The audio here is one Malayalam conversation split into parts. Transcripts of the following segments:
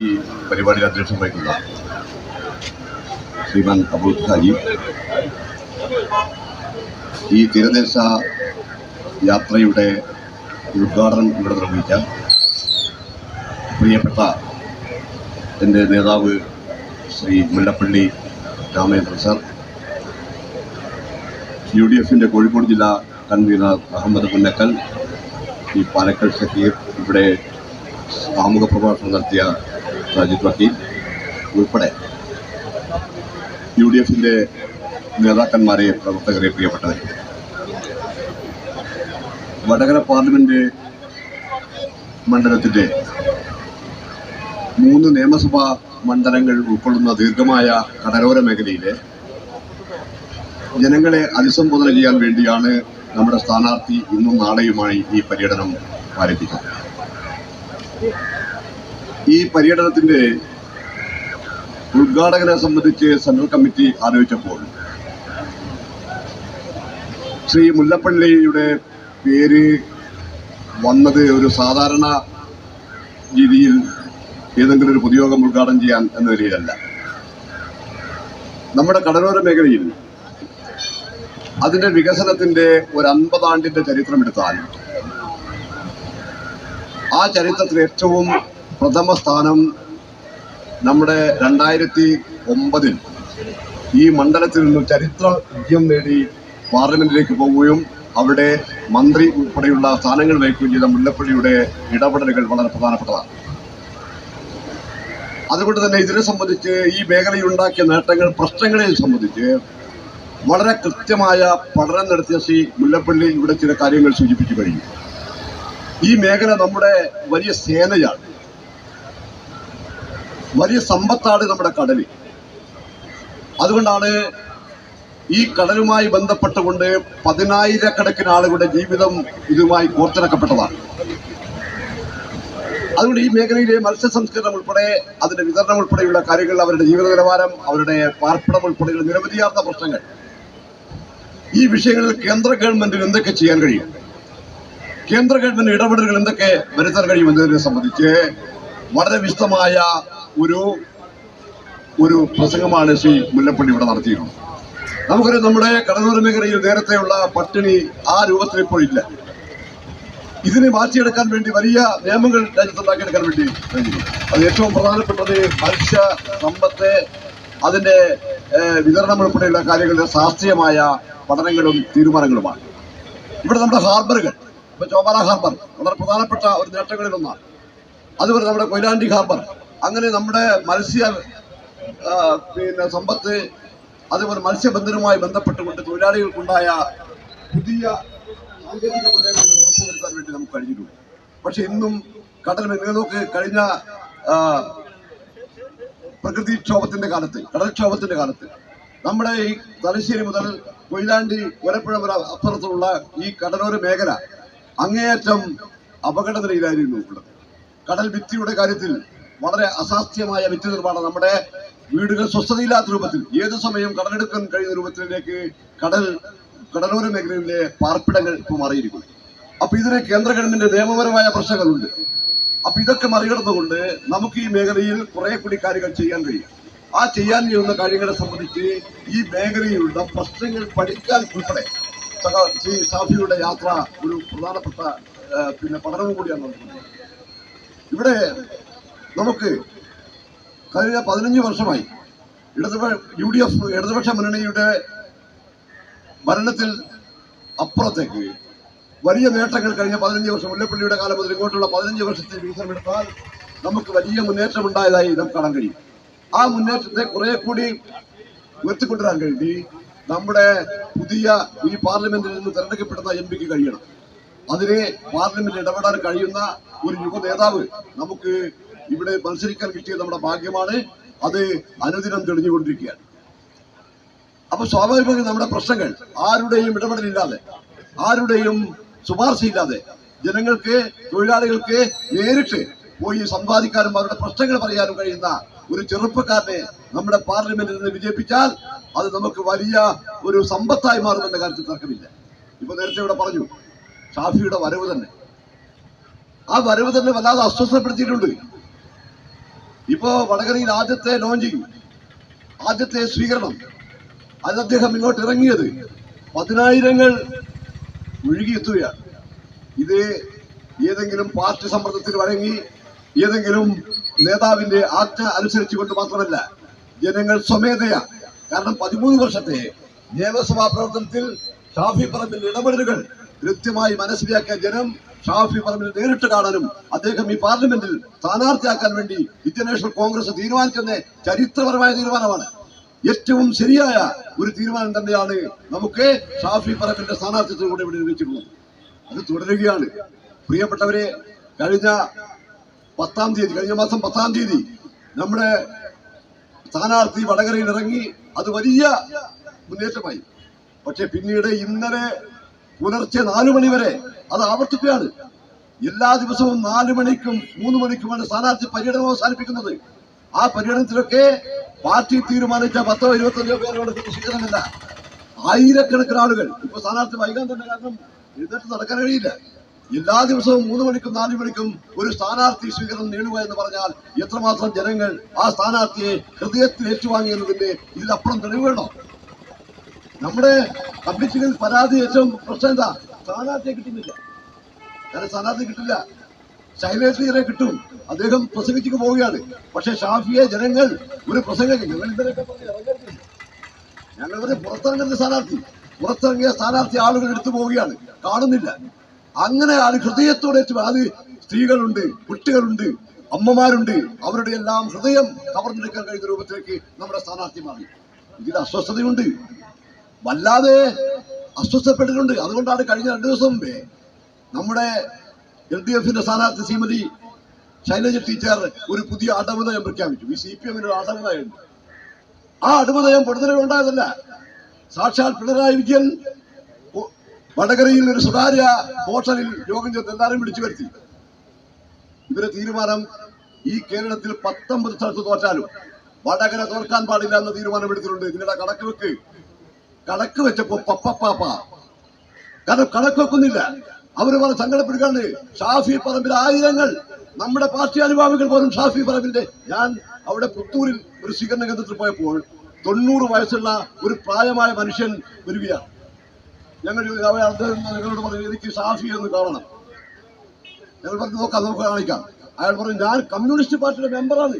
ഈ പരിപാടിയിൽ അധ്യക്ഷം വഹിക്കുന്ന ശ്രീമാൻ അബുൽ ഖാജി ഈ തീരദേശ യാത്രയുടെ ഉദ്ഘാടനം ഇവിടെ നിർവഹിച്ച പ്രിയപ്പെട്ട എന്റെ നേതാവ് Shri Mullappally Ramendran sir U D എഫിന്റെ കോഴിക്കോട് ജില്ലാ കൺവീനർ അഹമ്മദ് പുന്നക്കൽ ഈ പാലക്കൽ ഷക്കീർ ഇവിടെ ആമുഖ പ്രഭാഷണം നടത്തിയ സാജിദ് വക്കീൽ ഉൾപ്പെടെ യു ഡി എഫിന്റെ നേതാക്കന്മാരെ പ്രവർത്തകരെ പ്രിയപ്പെട്ടവരെ. വടകര പാർലമെന്റ് മണ്ഡലത്തിന്റെ മൂന്ന് നിയമസഭാ മണ്ഡലങ്ങൾ ഉൾക്കൊള്ളുന്ന ദീർഘമായ കടലോര മേഖലയിലെ ജനങ്ങളെ അഭിസംബോധന ചെയ്യാൻ വേണ്ടിയാണ് നമ്മുടെ സ്ഥാനാർത്ഥി ഇന്നും നാളെയുമായി ഈ പര്യടനം ആരംഭിച്ചത് ഈ പര്യടനത്തിന്റെ ഉദ്ഘാടകനെ സംബന്ധിച്ച് സെൻട്രൽ കമ്മിറ്റി ആലോചിച്ചപ്പോൾ ശ്രീ മുല്ലപ്പള്ളിയുടെ പേര് വന്നത് ഒരു സാധാരണ രീതിയിൽ ഏതെങ്കിലും ഒരു പൊതുയോഗം ഉദ്ഘാടനം ചെയ്യാൻ എന്ന നിലയിലല്ല. നമ്മുടെ കടലോര മേഖലയിൽ അതിന്റെ വികസനത്തിന്റെ ഒരു അൻപതാണ്ടിന്റെ ചരിത്രം എടുത്താൽ ആ ചരിത്രത്തിൽ ഏറ്റവും പ്രഥമ സ്ഥാനം നമ്മുടെ രണ്ടായിരത്തി ഒമ്പതിൽ ഈ മണ്ഡലത്തിൽ നിന്ന് ചരിത്ര വിജയം നേടി പാർലമെന്റിലേക്ക് പോവുകയും അവിടെ മന്ത്രി ഉൾപ്പെടെയുള്ള സ്ഥാനങ്ങൾ വഹിക്കുകയും ചെയ്ത മുല്ലപ്പള്ളിയുടെ ഇടപെടലുകൾ വളരെ പ്രധാനപ്പെട്ടതാണ്. അതുകൊണ്ട് തന്നെ ഇതിനെ സംബന്ധിച്ച് ഈ മേഖലയുണ്ടാക്കിയ നേട്ടങ്ങൾ പ്രശ്നങ്ങളെ സംബന്ധിച്ച് വളരെ കൃത്യമായ പഠനം നടത്തിയ ശ്രീ മുല്ലപ്പള്ളി ഇവിടെ ചില കാര്യങ്ങൾ സൂചിപ്പിച്ചു കഴിഞ്ഞു. ഈ മേഖല നമ്മുടെ വലിയ സേനയാണ്. വലിയ സമ്പത്താണ് നമ്മുടെ കടൽ അതുകൊണ്ടാണ് ഈ കടലുമായി ബന്ധപ്പെട്ടുകൊണ്ട് പതിനായിരക്കണക്കിന് ആളുകളുടെ ജീവിതം ഇതുമായി കോർത്തിണക്കപ്പെട്ടതാണ്. അതുകൊണ്ട് ഈ മേഖലയിലെ മത്സ്യ സംസ്കരണം ഉൾപ്പെടെ അതിന്റെ വിതരണം ഉൾപ്പെടെയുള്ള കാര്യങ്ങൾ അവരുടെ ജീവിത നിലവാരം അവരുടെ പാർപ്പിടം ഉൾപ്പെടെയുള്ള നിരവധിയാർന്ന പ്രശ്നങ്ങൾ. ഈ വിഷയങ്ങളിൽ കേന്ദ്ര ഗവൺമെന്റിന് എന്തൊക്കെ ചെയ്യാൻ കഴിയും? കേന്ദ്ര ഗവൺമെന്റ് ഇടപെടലുകൾ എന്തൊക്കെ വരുത്താൻ കഴിയും എന്നതിനെ സംബന്ധിച്ച് വളരെ വിശദമായ ഒരു ഒരു പ്രസംഗമാണ് ശ്രീ മുല്ലപ്പള്ളി ഇവിടെ നടത്തിയിരുന്നത്. നമുക്കറിയാം നമ്മുടെ കടലൂർ മേഖലയിൽ നേരത്തെയുള്ള പട്ടിണി ആ രൂപത്തിൽ ഇപ്പോൾ ഇല്ല. ഇതിനെ മാറ്റിയെടുക്കാൻ വേണ്ടി വലിയ നിയമങ്ങൾ രാജ്യത്തുണ്ടാക്കിയെടുക്കാൻ വേണ്ടി കഴിഞ്ഞു അത് ഏറ്റവും പ്രധാനപ്പെട്ടത് മത്സ്യ സമ്പത്ത് അതിന്റെ ഏഹ്, വിതരണം ഉൾപ്പെടെയുള്ള കാര്യങ്ങളുടെ ശാസ്ത്രീയമായ പഠനങ്ങളും തീരുമാനങ്ങളുമാണ്. ഇവിടെ നമ്മുടെ ഹാർബറുകൾ ഇപ്പൊ ചോമാല ഹാർബർ വളരെ പ്രധാനപ്പെട്ട ഒരു നേട്ടങ്ങളിൽ ഒന്നാണ് അതുപോലെ നമ്മുടെ കൊയിലാണ്ടി ഹാർബർ അങ്ങനെ നമ്മുടെ മത്സ്യ പിന്നെ സമ്പത്ത് അതുപോലെ മത്സ്യബന്ധനവുമായി ബന്ധപ്പെട്ടുകൊണ്ട് തൊഴിലാളികൾക്കുണ്ടായ പുതിയ സാങ്കേതിക മുന്നേറ്റങ്ങൾ ഉറപ്പുവരുത്താൻ വേണ്ടി നമുക്ക് കഴിഞ്ഞിട്ടുണ്ട്. പക്ഷെ ഇന്നും കടൽ നിങ്ങൾക്ക് കഴിഞ്ഞ പ്രകൃതിക്ഷോഭത്തിന്റെ കാലത്ത് കടൽക്ഷോഭത്തിന്റെ കാലത്ത് നമ്മുടെ ഈ തലശ്ശേരി മുതൽ കൊയിലാണ്ടി ഒരപ്പുഴ വരെ അപ്പുറത്തുള്ള ഈ കടലോര മേഖല അങ്ങേയറ്റം അപകട നിലയിലായിരുന്നു ഉള്ളത്. കടൽ ഭിത്തിയുടെ കാര്യത്തിൽ വളരെ അസാധ്യമായ വിറ്റ് നിർമ്മാണം നമ്മുടെ വീടുകൾ സ്വസ്ഥതയില്ലാത്ത രൂപത്തിൽ ഏത് സമയം കടലെടുക്കാൻ കഴിയുന്ന രൂപത്തിലേക്ക് കടൽ കടലോര മേഖലയിലെ പാർപ്പിടങ്ങൾ ഇപ്പോൾ മാറിയിരിക്കുന്നു. അപ്പൊ ഇതിന് കേന്ദ്ര ഗവൺമെന്റ് നിയമപരമായ പ്രശ്നങ്ങളുണ്ട്. അപ്പൊ ഇതൊക്കെ മറികടന്നുകൊണ്ട് നമുക്ക് ഈ മേഖലയിൽ കുറെ കൂടി കാര്യങ്ങൾ ചെയ്യാൻ കഴിയും. ആ ചെയ്യാൻ ചെയ്യുന്ന കാര്യങ്ങളെ സംബന്ധിച്ച് ഈ മേഖലയിലുള്ള പ്രശ്നങ്ങൾ പഠിക്കാൻ ഉൾപ്പെടെ ശ്രീ സാഫിയുടെ യാത്ര ഒരു പ്രധാനപ്പെട്ട പിന്നെ പഠനവും കൂടിയാണ് ഇവിടെ നമുക്ക് കഴിഞ്ഞ പതിനഞ്ച് വർഷമായി ഇടതുപക്ഷ യു ഡി എഫ് ഇടതുപക്ഷ മുന്നണിയുടെ ഭരണത്തിൽ അപ്പുറത്തേക്ക് വലിയ നേട്ടങ്ങൾ കഴിഞ്ഞ പതിനഞ്ച് വർഷം മുല്ലപ്പള്ളിയുടെ കാലം മുതൽ ഇങ്ങോട്ടുള്ള പതിനഞ്ച് വർഷത്തെ വികസനമെടുത്താൽ നമുക്ക് വലിയ മുന്നേറ്റം ഉണ്ടായതായി നമുക്ക് കാണാൻ കഴിയും. ആ മുന്നേറ്റത്തെ കുറെ കൂടി ഉയർത്തിക്കൊണ്ടുവരാൻ വേണ്ടി നമ്മുടെ പുതിയ ഈ പാർലമെന്റിൽ നിന്ന് തെരഞ്ഞെടുക്കപ്പെടുന്ന എം പിക്ക് കഴിയണം. അതിനെ പാർലമെന്റിൽ ഇടപെടാൻ കഴിയുന്ന ഒരു യുവ നേതാവ് നമുക്ക് ഇവിടെ മത്സരിക്കാൻ കിട്ടിയത് നമ്മുടെ ഭാഗ്യമാണ് അത് അനുദിനം തെളിഞ്ഞുകൊണ്ടിരിക്കുകയാണ്. അപ്പൊ സ്വാഭാവികമായും നമ്മുടെ പ്രശ്നങ്ങൾ ആരുടെയും ഇടപെടലില്ലാതെ ആരുടെയും ശുപാർശയില്ലാതെ ജനങ്ങൾക്ക് തൊഴിലാളികൾക്ക് നേരിട്ട് പോയി സമ്പാദിക്കാനും അവരുടെ പ്രശ്നങ്ങൾ പറയാനും കഴിയുന്ന ഒരു ചെറുപ്പക്കാരനെ നമ്മുടെ പാർലമെന്റിൽ നിന്ന് വിജയിപ്പിച്ചാൽ അത് നമുക്ക് വലിയ ഒരു സമ്പത്തായി മാറുമെന്ന കാര്യത്തിൽ തർക്കമില്ല. ഇപ്പൊ നേരത്തെ ഇവിടെ പറഞ്ഞു ഷാഫിയുടെ വരവ് തന്നെ. ആ വരവ് തന്നെ വല്ലാതെ അസ്വസ്ഥപ്പെടുത്തിയിട്ടുണ്ട്. ഇപ്പോ വടകരയിൽ ആദ്യത്തെ ലോഞ്ചിങ് ആദ്യത്തെ സ്വീകരണം. അത് അദ്ദേഹം ഇങ്ങോട്ട് ഇറങ്ങിയത് പതിനായിരങ്ങൾ ഒഴുകിയെത്തുകയാണ് ഇത് ഏതെങ്കിലും പാർട്ടി സമ്മർദ്ദത്തിൽ വഴങ്ങി ഏതെങ്കിലും നേതാവിന്റെ ആജ്ഞ അനുസരിച്ചുകൊണ്ട് മാത്രമല്ല ജനങ്ങൾ സ്വമേധയാ. കാരണം പതിമൂന്ന് വർഷത്തെ നിയമസഭാ പ്രവർത്തനത്തിൽ ഷാഫി പറമ്പിൽ ഇടപെടലുകൾ കൃത്യമായി മനസ്സിലാക്കിയ ജനം ഷാഫി പറമ്പിൽ നേരിട്ട് കാണാനും അദ്ദേഹം ഈ പാർലമെന്റിൽ സ്ഥാനാർത്ഥിയാക്കാൻ വേണ്ടി ഇന്ത്യൻ നാഷണൽ കോൺഗ്രസ് തീരുമാനിക്കുന്ന ചരിത്രപരമായ തീരുമാനമാണ്. ഏറ്റവും ശരിയായ ഒരു തീരുമാനം തന്നെയാണ് നമുക്ക് ഷാഫി പറമ്പിന്റെ സ്ഥാനാർത്ഥിത്വത്തിലൂടെ ഇവിടെ നിർമ്മിച്ചിട്ടുള്ളത്. അത് തുടരുകയാണ്. പ്രിയപ്പെട്ടവരെ കഴിഞ്ഞ പത്താം തീയതി കഴിഞ്ഞ മാസം പത്താം തീയതി നമ്മുടെ സ്ഥാനാർത്ഥി വടകരയിൽ ഇറങ്ങി അത് വലിയ മുന്നേറ്റമായി. പക്ഷെ പിന്നീട് ഇന്നലെ പുലർച്ചെ നാലു മണി വരെ അത് ആവർത്തിക്കുകയാണ്. എല്ലാ ദിവസവും നാലു മണിക്കും മൂന്ന് മണിക്കുമാണ് സ്ഥാനാർത്ഥി പര്യടനം അവസാനിപ്പിക്കുന്നത്. ആ പര്യടനത്തിലൊക്കെ പാർട്ടി തീരുമാനിച്ച പത്തോ ഇരുപത്തഞ്ചോ പേരോട് സ്വീകരണമില്ല ആയിരക്കണക്കിന് ആളുകൾ ഇപ്പൊ സ്ഥാനാർത്ഥി വൈകാൻ തന്നെ കാരണം എഴുന്നേറ്റ് നടക്കാൻ കഴിയില്ല. എല്ലാ ദിവസവും മൂന്ന് മണിക്കും നാലു മണിക്കും ഒരു സ്ഥാനാർത്ഥി സ്വീകരണം നേടുക എന്ന് പറഞ്ഞാൽ എത്രമാത്രം ജനങ്ങൾ ആ സ്ഥാനാർത്ഥിയെ ഹൃദയത്തിൽ ഏറ്റുവാങ്ങിയെന്നതിന്റെ ഇതിലപ്പുറം തെളിവ് വേണോ? നമ്മുടെ കമ്മിറ്റികളിൽ പരാതി ഏറ്റവും പ്രശ്നം എന്താ? സ്ഥാനാർത്ഥിയെ കിട്ടുന്നില്ല. വേറെ സ്ഥാനാർത്ഥി കിട്ടില്ല. ശൈലേശ്വരിയെ കിട്ടും. അദ്ദേഹം പ്രസംഗിച്ചു പോവുകയാണ്. പക്ഷെ ഷാഫിയെ ജനങ്ങൾ ഒരു പ്രസംഗം ഞങ്ങൾ ഇന്നലെയൊക്കെ. ഞങ്ങൾ പറഞ്ഞ പുറത്തിറങ്ങുന്ന സ്ഥാനാർത്ഥി. പുറത്തിറങ്ങിയ സ്ഥാനാർത്ഥി ആളുകൾ എടുത്തു പോവുകയാണ്. കാണുന്നില്ല. അങ്ങനെ ആൾ ഹൃദയത്തോടെ അത് സ്ത്രീകളുണ്ട് കുട്ടികളുണ്ട് അമ്മമാരുണ്ട്. അവരുടെ എല്ലാം ഹൃദയം കവർന്നെടുക്കാൻ കഴിയുന്ന രൂപത്തിലേക്ക് നമ്മുടെ സ്ഥാനാർത്ഥി മാറി. ഇതിൽ അസ്വസ്ഥതയുണ്ട്. വല്ലാതെ അസ്വസ്ഥപ്പെട്ടിട്ടുണ്ട് അതുകൊണ്ടാണ് കഴിഞ്ഞ രണ്ട് ദിവസം മുമ്പേ നമ്മുടെ എൽ ഡി എഫിന്റെ സ്ഥാനാർത്ഥി ശ്രീമതി ശൈലജ ടീച്ചർ ഒരു പുതിയ അടവുനയം പ്രഖ്യാപിച്ചു. ഈ സി പി എമ്മിന് ഒരു അടവുനയുണ്ട് ആ അടവുനയം പൊടുതലേ ഉണ്ടായതല്ല സാക്ഷാൽ പിണറായി വിജയൻ വടകരയിൽ ഒരു സ്വകാര്യ ഹോട്ടലിൽ യോഗം ചേർത്ത് എല്ലാവരും വിളിച്ചു വരുത്തി. ഇവരെ തീരുമാനം ഈ കേരളത്തിൽ പത്തൊമ്പത് സ്ഥലത്ത് തോറ്റാലും വടകര തോൽക്കാൻ പാടില്ല എന്ന തീരുമാനം എടുത്തിട്ടുണ്ട്. ഇതിനിടെ കണക്ക് വെക്ക്. കണക്ക് വെച്ചപ്പോ പപ്പപ്പാപ്പ കാരണം കണക്ക് വെക്കുന്നില്ല. അവർ പറഞ്ഞ സങ്കടപ്പെടുകയാണ് ഷാഫി പറമ്പിൽ ആയിരങ്ങൾ. നമ്മുടെ പാർട്ടി അനുഭാവികൾ പോലും ഷാഫി പറമ്പിന്റെ ഞാൻ അവിടെ പുത്തൂരിൽ ഒരു സ്വീകരണ കേന്ദ്രത്തിൽ പോയപ്പോൾ തൊണ്ണൂറ് വയസ്സുള്ള ഒരു പ്രായമായ മനുഷ്യൻ വരികയാണ്. ഞങ്ങൾ നിങ്ങളോട് പറഞ്ഞു എനിക്ക് ഷാഫി എന്ന് കാണണം. ഞങ്ങൾ പറഞ്ഞു നോക്കാം നമുക്ക് കാണിക്കാം. അയാൾ പറഞ്ഞു ഞാൻ കമ്മ്യൂണിസ്റ്റ് പാർട്ടിയുടെ മെമ്പറാണ്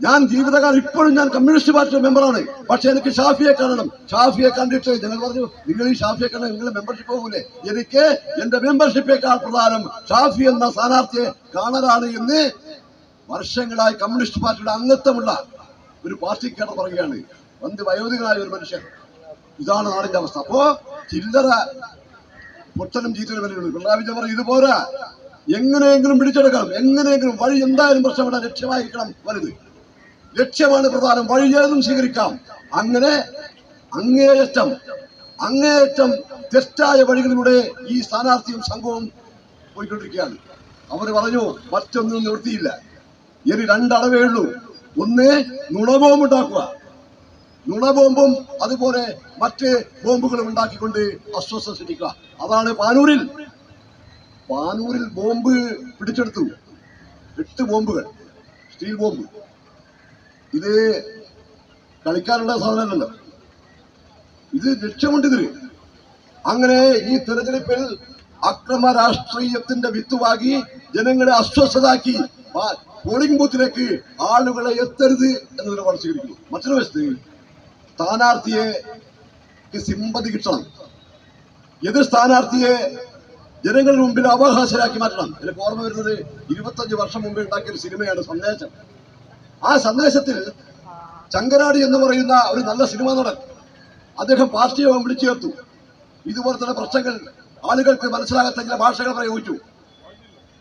ഞാൻ ജീവിതകാലം ഇപ്പോഴും ഞാൻ കമ്മ്യൂണിസ്റ്റ് പാർട്ടിയുടെ മെമ്പറാണ്. പക്ഷെ എനിക്ക് ഷാഫിയെ കാണണം. ഷാഫിയെ കണ്ടിട്ട് ഞങ്ങൾ പറഞ്ഞു നിങ്ങൾ ഈ ഷാഫിയെ കാണാൻ നിങ്ങൾ മെമ്പർഷിപ്പ് പോകൂലേ? എനിക്ക് എന്റെ മെമ്പർഷിപ്പേക്കാൾ പ്രധാനം ഷാഫി എന്ന സ്ഥാനാർത്ഥിയെ കാണലാണ് എന്ന് വർഷങ്ങളായി കമ്മ്യൂണിസ്റ്റ് പാർട്ടിയുടെ അംഗത്വമുള്ള ഒരു പാർട്ടിക്കാണ് പറയുകയാണ്. വന്ത് വയോധികനായ ഒരു മനുഷ്യൻ. ഇതാണ് നാടിന്റെ അവസ്ഥ. അപ്പോ ചില്ലറ പൊട്ടനും ചീത്തനും വരുന്നത് പിണറായി വിജയൻ പറയും ഇതുപോരാ എങ്ങനെയെങ്കിലും പിടിച്ചെടുക്കണം. എങ്ങനെയെങ്കിലും വഴി എന്തായാലും പ്രശ്നം ഇവിടെ ലക്ഷ്യമായിരിക്കണം. വലുത് ലക്ഷ്യമാണ് പ്രധാനം. വഴി ഏതും സ്വീകരിക്കാം. അങ്ങനെ അങ്ങേയറ്റം അങ്ങേയറ്റം തെറ്റായ വഴികളിലൂടെ ഈ സ്ഥാനാർത്ഥിയും സംഘവും പോയിക്കൊണ്ടിരിക്കുകയാണ്. അവർ പറഞ്ഞു മറ്റൊന്നും നിവൃത്തിയില്ല. ഇനി രണ്ടളവേ ഉള്ളൂ. ഒന്ന് നുണബോംബ് ഉണ്ടാക്കുക. നുണബോംബും അതുപോലെ മറ്റ് ബോംബുകളും ഉണ്ടാക്കിക്കൊണ്ട് അസ്വസ്ഥ സൃഷ്ടിക്കുക. അതാണ് പാനൂരിൽ. പാനൂരിൽ ബോംബ് പിടിച്ചെടുത്തു. എട്ട് ബോംബുകൾ സ്റ്റീൽ ബോംബ്. ഇത് കളിക്കാനുള്ള സാധനമല്ലല്ലോ ഇത് ലക്ഷ്യമുണ്ട് അങ്ങനെ ഈ തെരഞ്ഞെടുപ്പിൽ അക്രമ രാഷ്ട്രീയത്തിന്റെ വിത്തുവാകി ജനങ്ങളെ അസ്വസ്ഥതാക്കി പോളിംഗ് ബൂത്തിലേക്ക് ആളുകളെ എത്തരുത് എന്ന നിലപാട് സ്വീകരിക്കുന്നു മറ്റൊരു വശത്ത് സ്ഥാനാർത്ഥിയെ സിമ്പതി കിട്ടണം. എതിർ സ്ഥാനാർത്ഥിയെ ജനങ്ങളുടെ മുമ്പിൽ അവകാശരാക്കി മാറ്റണം. എനിക്ക് ഓർമ്മ വരുന്നത് ഇരുപത്തഞ്ച് വർഷം മുമ്പ് ഉണ്ടാക്കിയ സിനിമയാണ് സന്ദേശം. ആ സന്ദേശത്തിൽ ചങ്കരാടി എന്ന് പറയുന്ന ഒരു നല്ല സിനിമാ നടൻ അദ്ദേഹം പാർട്ടിയെ വിളിച്ചു ചേർത്തു. ഇതുപോലത്തെ പ്രശ്നങ്ങൾ ആളുകൾക്ക് മനസ്സിലാകാത്ത ചില ഭാഷകൾ പ്രയോഗിച്ചു.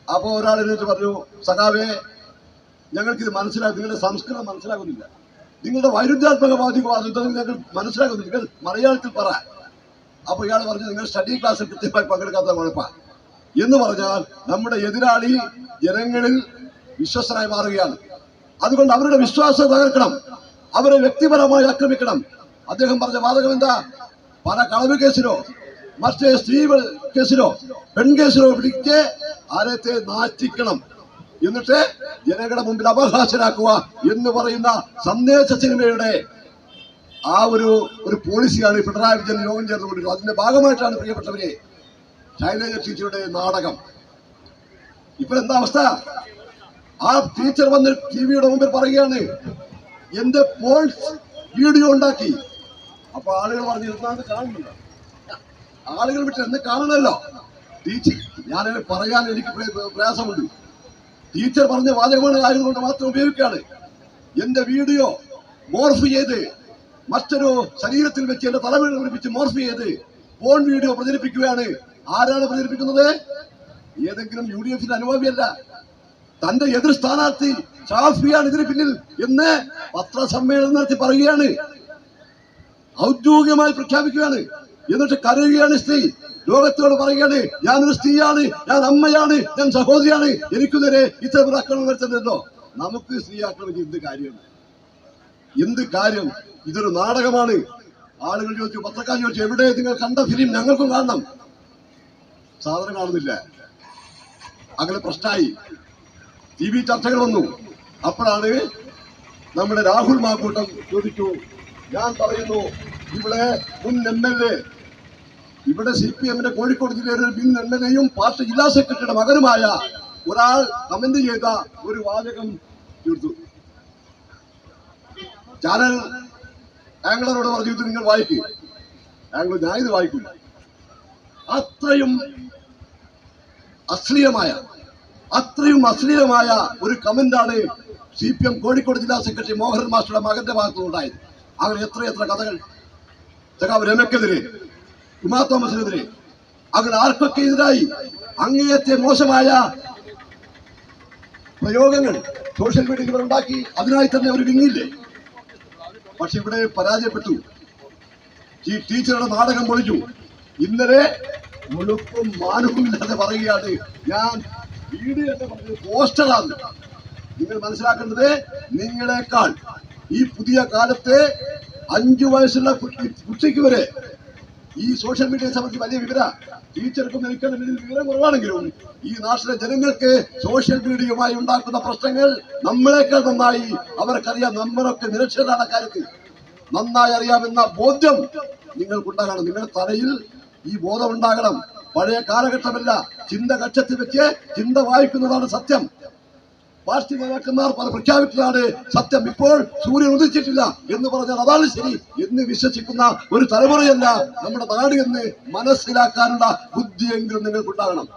അപ്പോൾ ഒരാൾ എന്നിട്ട് പറഞ്ഞു സഖാവേ ഞങ്ങൾക്കിത് മനസ്സിലാകും നിങ്ങളുടെ സംസ്കൃതം മനസ്സിലാകുന്നില്ല. നിങ്ങളുടെ വൈരുദ്ധ്യാത്മകവാദികവാദം ഇതൊന്നും ഞങ്ങൾ മനസ്സിലാകുന്നില്ല. നിങ്ങൾ മലയാളത്തിൽ പറ. അപ്പോൾ ഇയാൾ പറഞ്ഞു നിങ്ങൾ സ്റ്റഡി ക്ലാസ്സിൽ കൃത്യമായി പങ്കെടുക്കാത്ത കുഴപ്പ എന്ന് പറഞ്ഞാൽ നമ്മുടെ എതിരാളി ജനങ്ങളിൽ വിശ്വസനായി മാറുകയാണ്. അതുകൊണ്ട് അവരുടെ വിശ്വാസം തകർക്കണം. അവരെ വ്യക്തിപരമായി ആക്രമിക്കണം. അദ്ദേഹം പറഞ്ഞ വാദകം എന്താ പല കളവ് കേസിലോ മറ്റേ സ്ത്രീകൾ കേസിലോ പെൺകേസിലോ പിടിച്ച് ആരത്തെ നാറ്റിക്കണം. എന്നിട്ട് ജനങ്ങളുടെ മുമ്പിൽ അപഹാസ്യരാക്കുക എന്ന് പറയുന്ന സന്ദേശ സിനിമയുടെ ആ ഒരു ഒരു പോളിസിയാണ് പിണറായി വിജയൻ യോഗം ചേർന്നുകൊണ്ടിരുന്നത് അതിന്റെ ഭാഗമായിട്ടാണ് പ്രിയപ്പെട്ടവരെ ശൈലജ ടീച്ചറുടെ നാടകം. ഇപ്പൊ എന്താ അവസ്ഥ? ആ ടീച്ചർ വന്ന് ടി വിയുടെ മുമ്പിൽ പറയുകയാണ് എന്റെ പോൾസ് വീഡിയോ ഉണ്ടാക്കി. അപ്പൊ ആളുകൾ പറഞ്ഞു കാണുന്നില്ല? ആളുകൾ വിട്ട് എന്ന് കാണണല്ലോ ടീച്ചർ ഞാനത് പറയാൻ എനിക്ക് പ്രയ- പ്രയാസമുണ്ട്. ടീച്ചർ പറഞ്ഞ വാചകമാണ് ആയതുകൊണ്ട് മാത്രം ഉപയോഗിക്കുകയാണ്. എന്റെ വീഡിയോ മോർഫ് ചെയ്ത് മറ്റൊരു ശരീരത്തിൽ വെച്ച് എന്റെ തലമുറ പിടിപ്പിച്ച് മോർഫ് ചെയ്ത് ഫോൺ വീഡിയോ പ്രചരിപ്പിക്കുകയാണ്. ആരാണ് പ്രചരിപ്പിക്കുന്നത്? ഏതെങ്കിലും യു ഡി എഫിന്റെ അനുഭാവിയല്ല. തന്റെ എതിർ സ്ഥാനാർത്ഥി ഷാഫിയാണ് ഇതിന് പിന്നിൽ എന്ന് പത്രസമ്മേളനം നടത്തി പറയുകയാണ്. ഔദ്യോഗികമായി പ്രഖ്യാപിക്കുകയാണ്. എന്നിട്ട് കരയുകയാണ് സ്ത്രീ. ലോകത്തോട് പറയുകയാണ് ഞാനൊരു സ്ത്രീയാണ് ഞാൻ അമ്മയാണ് ഞാൻ സഹോദരിയാണ്. എനിക്കു നേരെ ഇത്തരം ആക്രമണം വരുത്തുന്നല്ലോ നമുക്ക് സ്ത്രീ ആക്രമിച്ച് എന്ത് കാര്യമാണ്? എന്ത് കാര്യം? ഇതൊരു നാടകമാണ്. ആളുകൾ ചോദിച്ചു പത്രക്കാർ ചോദിച്ചു എവിടെ നിങ്ങൾ കണ്ട ഫിലിം ഞങ്ങൾക്കും കാണണം. സാധനം കാണുന്നില്ല. അങ്ങനെ പ്രശ്നമായി. ടി വി ചർച്ചകൾ വന്നു അപ്പോഴാണ് നമ്മുടെ രാഹുൽ മാക്കൂട്ടം ചോദിച്ചു. ഞാൻ പറയുന്നു ഇവിടെ മുൻ എം എൽ എ ഇവിടെ സി പി എമ്മിന്റെ കോഴിക്കോട് ജില്ലയിലെ മുൻ എം എൽ എയും പാർട്ടി ജില്ലാ സെക്രട്ടറിയുടെ മകനുമായ ഒരാൾ കമന്റ് ചെയ്ത ഒരു വാചകം തീർത്തു. ചാനൽ ആംഗ്ലറോട് പറഞ്ഞു നിങ്ങൾ വായിക്കുക ആംഗ്ലർ ഞാൻ ഇത് വായിക്കില്ല. അത്രയും അശ്ലീലമായ അത്രയും അശ്ലീലമായ ഒരു കമന്റാണ് സി പി എം കോഴിക്കോട് ജില്ലാ സെക്രട്ടറി മോഹൻ മാസ്റ്ററുടെ മകന്റെ ഭാഗത്തുനിന്നുണ്ടായത്. അങ്ങനെ എത്രയെത്ര കഥകൾ. സഖാവ് രമയ്ക്കെതിരെ ഉമാ തോമസിനെതിരെ. അങ്ങനെ ആർക്കൊക്കെ എതിരായി? അങ്ങേയത്തെ മോശമായ പ്രയോഗങ്ങൾ സോഷ്യൽ മീഡിയയിൽ ഇവർ ഉണ്ടാക്കി. അതിനായി തന്നെ അവർ വിങ്ങില്ലേ? പക്ഷെ ഇവിടെ പരാജയപ്പെട്ടു. ഈ ടീച്ചറുടെ നാടകം പൊളിച്ചു ഇന്നലെ മുഴുപ്പും മാനവും ഇല്ലാതെ പറയുകയാണ് ഞാൻ വീട് എന്ന് പറഞ്ഞത് പോസ്റ്ററാണ്. നിങ്ങൾ മനസ്സിലാക്കേണ്ടത് നിങ്ങളെക്കാൾ ഈ പുതിയ കാലത്തെ അഞ്ചു വയസ്സുള്ള കുട്ടി കുട്ടിക്ക് വരെ ഈ സോഷ്യൽ മീഡിയയെ സംബന്ധിച്ച് വലിയ വിവര ടീച്ചർക്കും ഇതിൽ വിവരം കുറവാണെങ്കിലും ഈ നാട്ടിലെ ജനങ്ങൾക്ക് സോഷ്യൽ മീഡിയയുമായി ഉണ്ടാക്കുന്ന പ്രശ്നങ്ങൾ നമ്മളെക്കാൾ നന്നായി അവർക്കറിയാം. നമ്മളൊക്കെ നിരക്ഷരാണ് കാര്യത്തിൽ നന്നായി അറിയാമെന്ന ബോധ്യം നിങ്ങൾക്കുണ്ടാകണം. നിങ്ങളുടെ തലയിൽ ഈ ബോധം ഉണ്ടാകണം പഴയ കാലഘട്ടമല്ല. ചിന്ത കക്ഷത്തിൽ വെച്ച് ചിന്ത വായിക്കുന്നതാണ് സത്യം. പാർട്ടി നേതാക്കന്മാർ പല പ്രഖ്യാപിച്ചതാണ് സത്യം. ഇപ്പോൾ സൂര്യൻ ഉദിച്ചിട്ടില്ല എന്ന് പറഞ്ഞാൽ അതാണ് ശരി എന്ന് വിശ്വസിക്കുന്ന ഒരു തലമുറയല്ല നമ്മുടെ നാട് എന്ന് മനസ്സിലാക്കാനുള്ള ബുദ്ധിയെങ്കിലും നിങ്ങൾക്കുണ്ടാകണം.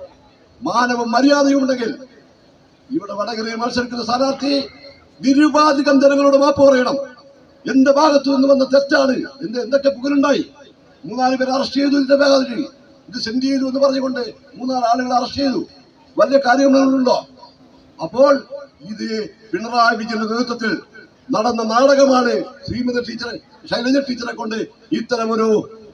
മാനവും മര്യാദയും ഉണ്ടെങ്കിൽ ഇവിടെ വടകരയിൽ മത്സരിക്കുന്ന സ്ഥാനാർത്ഥി നിരുപാധികം ജനങ്ങളോട് മാപ്പ് പറയണം. എന്റെ ഭാഗത്തു നിന്ന് വന്ന തെറ്റാണ്. എന്ത് എന്തൊക്കെ പുകലുണ്ടായി? മൂന്നാൽ പേരെ അറസ്റ്റ് ചെയ്തു ഇതിന്റെ വേഗത്തിൽ ഇത് സെൻഡ് ചെയ്തു എന്ന് പറഞ്ഞുകൊണ്ട് മൂന്നാൽ ആളുകളെ അറസ്റ്റ് ചെയ്തു. വലിയ കാര്യങ്ങളുണ്ടോ അപ്പോൾ ഇത് പിണറായി വിജയന്റെ നേതൃത്വത്തിൽ നടന്ന നാടകമാണ് ശ്രീമതി ടീച്ചർ ശൈലജ ടീച്ചറെ കൊണ്ട് ഇത്തരമൊരു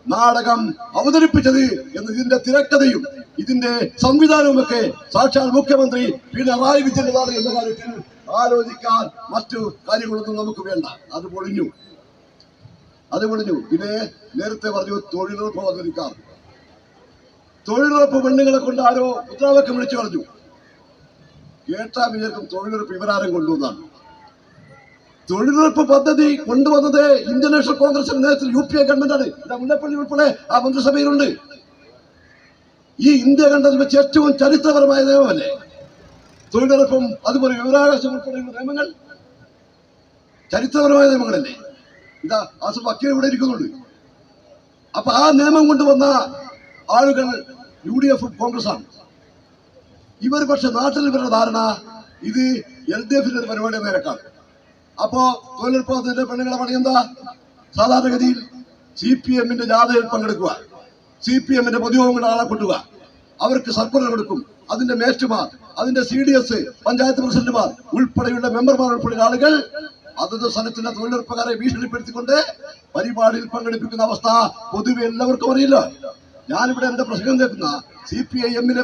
നാടകം അവതരിപ്പിച്ചത് എന്ന് ഇതിന്റെ തിരക്കഥയും ഇതിന്റെ സംവിധാനവും ഒക്കെ സാക്ഷാൽ മുഖ്യമന്ത്രി പിണറായി വിജയന്റേതാണ് എന്ന കാര്യത്തിൽ ആലോചിക്കാൻ മറ്റു കാര്യങ്ങളൊന്നും നമുക്ക് വേണ്ട. അത് പൊളിഞ്ഞു. അത് പൊളിഞ്ഞു. പിന്നെ നേരത്തെ പറഞ്ഞു തൊഴിലുറപ്പ് അവതരിക്കാർ തൊഴിലുറപ്പ് പെണ്ണുങ്ങളെ കൊണ്ട് ആരോ മുദ്രാവാക്യം വിളിച്ചു പറഞ്ഞു. കേട്ടാ വിചാരിക്കും തൊഴിലുറപ്പ് ഇവരാരും കൊണ്ടുവന്നാണ്. തൊഴിലുറപ്പ് പദ്ധതി കൊണ്ടുവന്നത് ഇന്ത്യൻ നാഷണൽ കോൺഗ്രസിന്റെ നേതൃത്വത്തിൽ യു പി എ ഗവൺമെന്റാണ് ഇതാ മുല്ലപ്പള്ളി ഉൾപ്പെടെ ആ മന്ത്രിസഭയിലുണ്ട്. ഈ ഇന്ത്യ കണ്ടതിൽ വെച്ച് ഏറ്റവും ചരിത്രപരമായ നിയമമല്ലേ? തൊഴിലുറപ്പും അതുപോലെ വിവരാവകാശം ഉൾപ്പെടെയുള്ള നിയമങ്ങൾ ചരിത്രപരമായ നിയമങ്ങളല്ലേ? ഇതാ ആസം വക്കീൽ ഇവിടെ ഇരിക്കുന്നുണ്ട്. അപ്പൊ ആ നിയമം കൊണ്ടുവന്ന ആളുകൾ യു ഡി എഫും കോൺഗ്രസാണ് ഇവർ പക്ഷെ നാട്ടിൽ ഇവരുടെ ധാരണ ഇത് എൽ ഡി എഫിന്റെ ഒരു പരിപാടി നിരക്കാണ് അപ്പോ തൊഴിലുറപ്പ് പെണ്ണുങ്ങളെ പണി എന്താ? സാധാരണഗതിയിൽ സി പി എമ്മിന്റെ ജാഥയിൽ പങ്കെടുക്കുക. സി പി എമ്മിന്റെ പൊതുയോഗങ്ങളുടെ ആളെ കൊണ്ടുക അവർക്ക് സർക്കുലർ കൊടുക്കും. അതിന്റെ മേസ്റ്റുമാർ അതിന്റെ സി ഡി എസ് പഞ്ചായത്ത് പ്രസിഡന്റുമാർ ഉൾപ്പെടെയുള്ള മെമ്പർമാർ ഉൾപ്പെടെയുള്ള ആളുകൾ അതത് സ്ഥലത്തിന്റെ തൊഴിലുറപ്പുകാരെ ഭീഷണിപ്പെടുത്തിക്കൊണ്ട് പരിപാടിയിൽ പങ്കെടുപ്പിക്കുന്ന അവസ്ഥ പൊതുവെ എല്ലാവർക്കും അറിയില്ല. ഞാനിവിടെ എന്റെ പ്രസംഗം കേൾക്കുന്ന സി പി ഐ എമ്മിലെ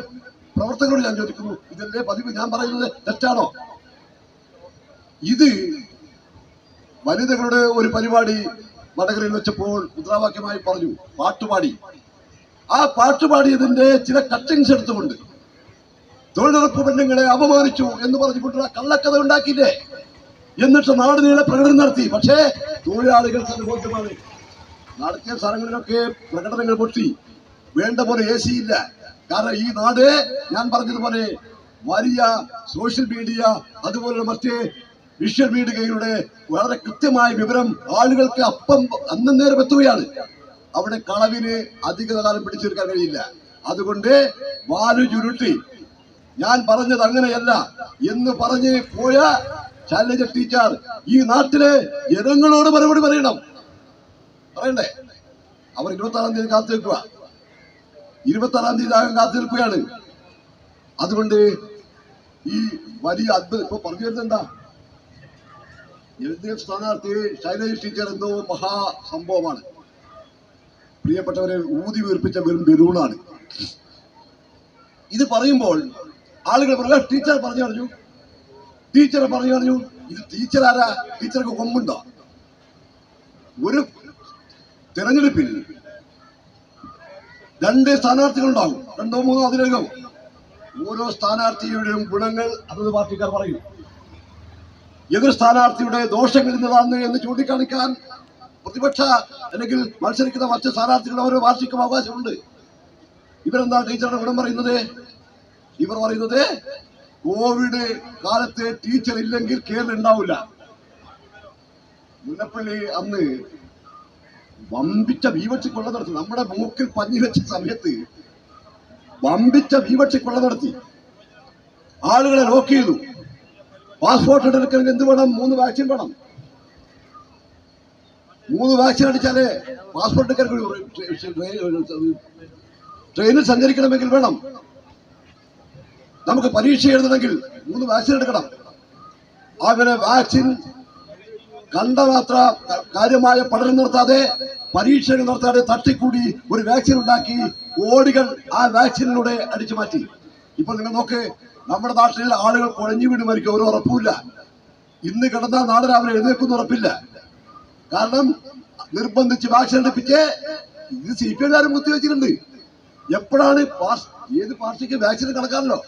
പ്രവർത്തകരോട് ഞാൻ ചോദിക്കുന്നു ഇതല്ലേ പതിവ്? ഞാൻ പറയുന്നത് തെറ്റാണോ? ഇത് വനിതകളുടെ ഒരു പരിപാടി വടകരയിൽ വെച്ചപ്പോൾ മുദ്രാവാക്യമായി പറഞ്ഞു പാട്ടുപാടി. ആ പാട്ടുപാടിയതിന്റെ ചില കട്ടിങ്സ് എടുത്തുകൊണ്ട് തൊഴിലുറപ്പ് പെണ്ണുങ്ങളെ അപമാനിച്ചു എന്ന് പറഞ്ഞുകൊണ്ടുള്ള കള്ളക്കഥ ഉണ്ടാക്കിയില്ലേ? എന്നിട്ട് നാട് നീളെ പ്രകടനം നടത്തി. പക്ഷേ തൊഴിലാളികൾക്ക് അത് ബോധ്യമാണ് നടത്തിയ സ്ഥലങ്ങളിലൊക്കെ പ്രകടനങ്ങൾ പൊട്ടി. വേണ്ട പോലെ എ സി ഇല്ല കാരണം ഈ നാട് ഞാൻ പറഞ്ഞതുപോലെ വലിയ സോഷ്യൽ മീഡിയ അതുപോലെ മറ്റ് വിഷ്വൽ മീഡിയയുടെ വളരെ കൃത്യമായ വിവരം ആളുകൾക്ക് അപ്പം അന്നും നേരം എത്തുകയാണ്. അവിടെ കളവിന് അധിക കാലം പിടിച്ചെടുക്കാൻ കഴിയില്ല. അതുകൊണ്ട് വാലു ചുരുട്ടി ഞാൻ പറഞ്ഞത് അങ്ങനെയല്ല എന്ന് പറഞ്ഞ് പോയ ശൈലജ ടീച്ചർ ഈ നാട്ടിലെ ജനങ്ങളോട് മറുപടി പറയണം. പറയണ്ടേ? അവർ ഇരുപത്തി ആറാം തീയതി കാത്തു നിൽക്കുക. ഇരുപത്തി ആറാം തീയതി ആകാൻ കാത്തു നിൽക്കുകയാണ് അതുകൊണ്ട് ഈ വലിയ അത്ഭുതം ഇപ്പൊ പറഞ്ഞു വരുന്നത് എന്താ? എൽ ഡി എഫ് സ്ഥാനാർത്ഥി ശൈലജ് ടീച്ചർ എന്തോ മഹാസംഭവമാണ് പ്രിയപ്പെട്ടവരെ ഊതി വീർപ്പിച്ച വെറും ബലൂണാണ്. ഇത് പറയുമ്പോൾ ആളുകൾ പറയാ ടീച്ചർ പറഞ്ഞു പറഞ്ഞു. ടീച്ചറെ പറഞ്ഞു പറഞ്ഞു. ഇത് ടീച്ചർ ആരാ? ടീച്ചർക്ക് കൊമ്പുണ്ടോ? ഒരു തെരഞ്ഞെടുപ്പിൽ രണ്ട് സ്ഥാനാർത്ഥികളുണ്ടാകും രണ്ടോ മൂന്നോ അതിലധികം. ഓരോ സ്ഥാനാർത്ഥിയുടെയും ഗുണങ്ങൾ അതത് പാർട്ടിക്കാർ പറയും. എതിർ സ്ഥാനാർത്ഥിയുടെ ദോഷങ്ങൾ ഇന്നതാണ് എന്ന് ചൂണ്ടിക്കാണിക്കാൻ പ്രതിപക്ഷ അല്ലെങ്കിൽ മത്സരിക്കുന്ന മറ്റ് സ്ഥാനാർത്ഥികൾ ഓരോ വാർഷികം അവകാശമുണ്ട്. ഇവരെന്താ ടീച്ചറുടെ ഗുണം പറയുന്നത്? ഇവർ പറയുന്നത് കോവിഡ് കാലത്ത് ടീച്ചർ ഇല്ലെങ്കിൽ കേരളം ഉണ്ടാവില്ല. മുല്ലപ്പള്ളി അന്ന് വമ്പിച്ച ഭീവക്ഷി കൊള്ള നടത്തി. നമ്മുടെ മൂക്കിൽ പഞ്ഞി വെച്ച സമയത്ത് വമ്പിച്ച ഭീവക്ഷി കൊള്ള നടത്തി. ആളുകളെ ലോക്ക് ചെയ്തു. പാസ്പോർട്ട് എടുക്കണമെങ്കിൽ എന്ത് വേണം? മൂന്ന് വാക്സിൻ വേണം. മൂന്ന് വാക്സിൻ അടിച്ചാലേ പാസ്പോർട്ട് എടുക്കാൻ ട്രെയിനിൽ സഞ്ചരിക്കണമെങ്കിൽ വേണം. നമുക്ക് പരീക്ഷ എഴുതണമെങ്കിൽ മൂന്ന് വാക്സിൻ എടുക്കണം. അങ്ങനെ വാക്സിൻ കണ്ട മാത്ര കാര്യമായ പഠനം നടത്താതെ പരീക്ഷകൾ നടത്താതെ തട്ടിക്കൂടി ഒരു വാക്സിൻ ഉണ്ടാക്കി ഓടികൾ ആ വാക്സിനിലൂടെ അടിച്ചു മാറ്റി. ഇപ്പോൾ നിങ്ങൾ നോക്ക് നമ്മുടെ നാട്ടിൽ ആളുകൾ കുഴഞ്ഞു വീണ് മരിക്കും ഒരു ഉറപ്പില്ല ഇന്ന് കിടന്നാൽ നാളെ രാവിലെ എഴുന്നേക്കുന്ന ഉറപ്പില്ല. കാരണം നിർബന്ധിച്ച് വാക്സിൻ എടുപ്പിച്ച് ഇത് സി പി എംകാരും കുത്തിവെച്ചിട്ടുണ്ട്. എപ്പോഴാണ് ഏത് പാർട്ടിക്ക് വാക്സിൻ കണക്കാണല്ലോ?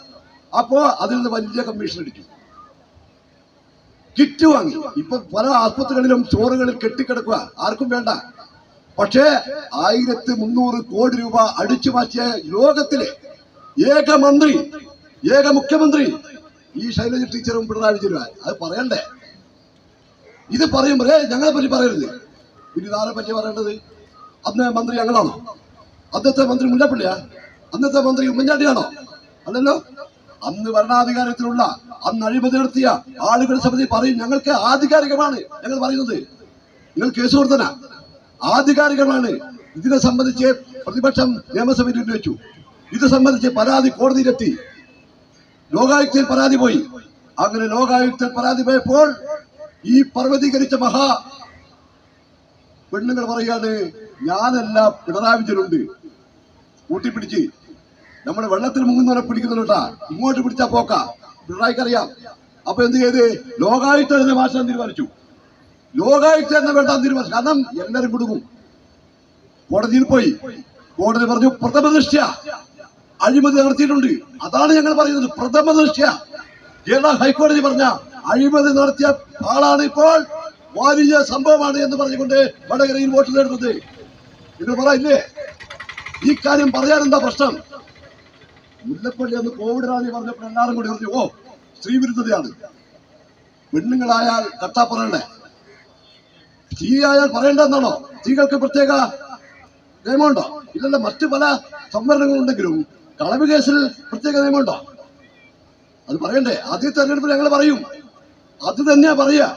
അപ്പോ അതിൽ നിന്ന് വലിയ കമ്മീഷൻ അടിക്കും കിറ്റ് വാങ്ങി. ഇപ്പൊ പല ആസ്പത്രികളിലും ചോറുകളിൽ കെട്ടിക്കിടക്കുക. ആർക്കും വേണ്ട. പക്ഷേ ആയിരത്തി മുന്നൂറ് കോടി രൂപ അടിച്ചു മാറ്റിയ ലോകത്തിലെ ഏക മന്ത്രി ഏക മുഖ്യമന്ത്രി ഈ ശൈലജ ടീച്ചറും പിണറായി വിജയനും അത് പറയണ്ടേ? ഇത് പറയുമ്പോൾ ഞങ്ങളെ പറ്റി പറയരുത്. പിന്നെ ഇതാരെ പറ്റി പറയേണ്ടത്? അന്ന് മന്ത്രി ഞങ്ങളാണോ? അന്നത്തെ മന്ത്രി മുല്ലപ്പള്ളിയാ? അന്നത്തെ മന്ത്രി ഉമ്മൻചാണ്ടിയാണോ? അല്ലല്ലോ? അന്ന് ഭരണാധികാരത്തിലുള്ള അന്ന് അഴിമതി നടത്തിയ ആളുകളുടെ സമിതി പറയും ഞങ്ങൾക്ക് ആധികാരികമാണ് ഞങ്ങൾ പറയുന്നത്. നിങ്ങൾ കേസ് കൊടുത്തന? ആധികാരികമാണ് ഇതിനെ സംബന്ധിച്ച് പ്രതിപക്ഷം നിയമസഭയിൽ ഉന്നയിച്ചു. ഇത് സംബന്ധിച്ച് പരാതി കോടതിയിലെത്തി ലോകായുക്തയിൽ പരാതി പോയി. അങ്ങനെ ലോകായുക്തയിൽ പരാതി പോയപ്പോൾ ഈ പർവതീകരിച്ച മഹാ പെണ്ണുങ്ങൾ പറയാണ് ഞാനല്ല പിണറായി വിജയനുണ്ട്. കൂട്ടിപ്പിടിച്ച്. നമ്മുടെ വെള്ളത്തിൽ മുങ്ങുന്നവരെ പിടിക്കുന്നുണ്ടാ ഇങ്ങോട്ട് പിടിച്ചാ പോക്ക. പിണറായിക്ക് അറിയാം അപ്പൊ എന്ത് ചെയ്ത്? ലോകായുക്ത മാറ്റാൻ തീരുമാനിച്ചു. ലോകായുക്ത എന്ന വേണ്ട തീരുമാനം കാരണം എല്ലാവരും കൊടുക്കും. കോടതിയിൽ പോയി. കോടതി പറഞ്ഞു പ്രഥമ ദൃഷ്ട്യ. അഴിമതി നടത്തിയിട്ടുണ്ട്. അതാണ് ഞങ്ങൾ പറയുന്നത്. പ്രഥമ ദൃഷ്ട്യ. കേരള ഹൈക്കോടതി പറഞ്ഞ അഴിമതി നടത്തിയ ആളാണ് ഇപ്പോൾ വാരിജ സംഭവമാണ് എന്ന് പറഞ്ഞുകൊണ്ട് വടകരയിൽ വോട്ട് നേടുന്നത്. എന്ന് പറയില്ലേ? ഈ കാര്യം പറയാൻ എന്താ പ്രശ്നം? മുല്ലപ്പള്ളി അന്ന് കോവിഡ് റാണി പറഞ്ഞപ്പോൾ എല്ലാവരും കൂടി പറഞ്ഞു ഓ സ്ത്രീവിരുദ്ധതയാണ്. പെണ്ണുങ്ങളായാൽ കട്ടാ പറയണ്ടേ സ്ത്രീ ആയാൽ പറയണ്ടെന്നാണോ സ്ത്രീകൾക്ക് പ്രത്യേക നിയമമുണ്ടോ? ഇല്ലല്ല മറ്റു പല സംവരണങ്ങളുണ്ടെങ്കിലും കളവ് കേസിൽ പ്രത്യേക നിയമമുണ്ടോ? അത് പറയണ്ടേ? ആദ്യ തെരഞ്ഞെടുപ്പിൽ ഞങ്ങൾ പറയും. അത് തന്നെയാ പറയാ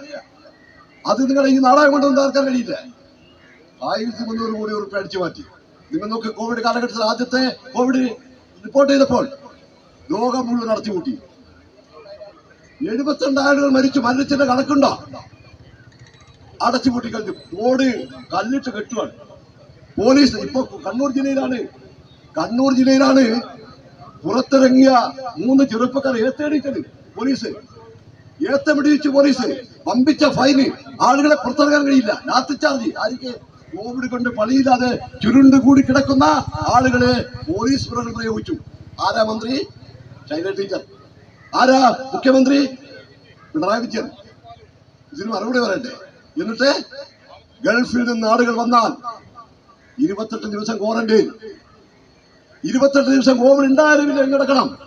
അത് നിങ്ങൾ ഈ നാടകം കൊണ്ടൊന്നും തീർക്കാൻ കഴിയില്ല. ആയിരത്തി മുന്നൂറ് കോടി ഉറുപ്പ് അടിച്ചു മാറ്റി. നിങ്ങൾ നോക്ക് കോവിഡ് കാലഘട്ടത്തിൽ ആദ്യത്തെ കോവിഡ് റിപ്പോർട്ട് ചെയ്തപ്പോൾ ലോകം മുഴുവൻ അടച്ചുപൂട്ടി. എഴുപത്തിരണ്ട് ആളുകൾ മരിച്ചു. മരണത്തിന്റെ കണക്കുണ്ടോ? അടച്ചുപൂട്ടി കഴിഞ്ഞു. റോഡ് കല്ലിട്ട് കെട്ടുവാണ്. പോലീസ് ഇപ്പൊ കണ്ണൂർ ജില്ലയിലാണ്. കണ്ണൂർ ജില്ലയിലാണ് പുറത്തിറങ്ങിയ മൂന്ന് ചെറുപ്പക്കാർ ഏത്തേടിച്ചത് പോലീസ്. ഏത്തമിടിച്ചു പോലീസ് പമ്പിച്ച ഫൈന് ആളുകളെ പുറത്തിറങ്ങാൻ കഴിയില്ല. ലാത്തി ചാർജ്. ആർക്ക് കോവിഡ് കൊണ്ട് പണിയില്ലാതെ ചുരുണ്ട് കൂടി കിടക്കുന്ന ആളുകളെ പോലീസ് പ്രയോഗിച്ചു. ആരാ മന്ത്രി? ശൈല ടീച്ചർ. ആരാ മുഖ്യമന്ത്രി? പിണറായി വിജയൻ. ഇതിന് മറുപടി പറയണ്ടേ എന്നിട്ട് ഗൾഫിൽ നിന്ന് ആളുകൾ വന്നാൽ ഇരുപത്തെട്ട് ദിവസം ക്വാറന്റൈൻ ഇരുപത്തെട്ട് ദിവസം കോവിഡ് ഉണ്ടായാലും കിടക്കണം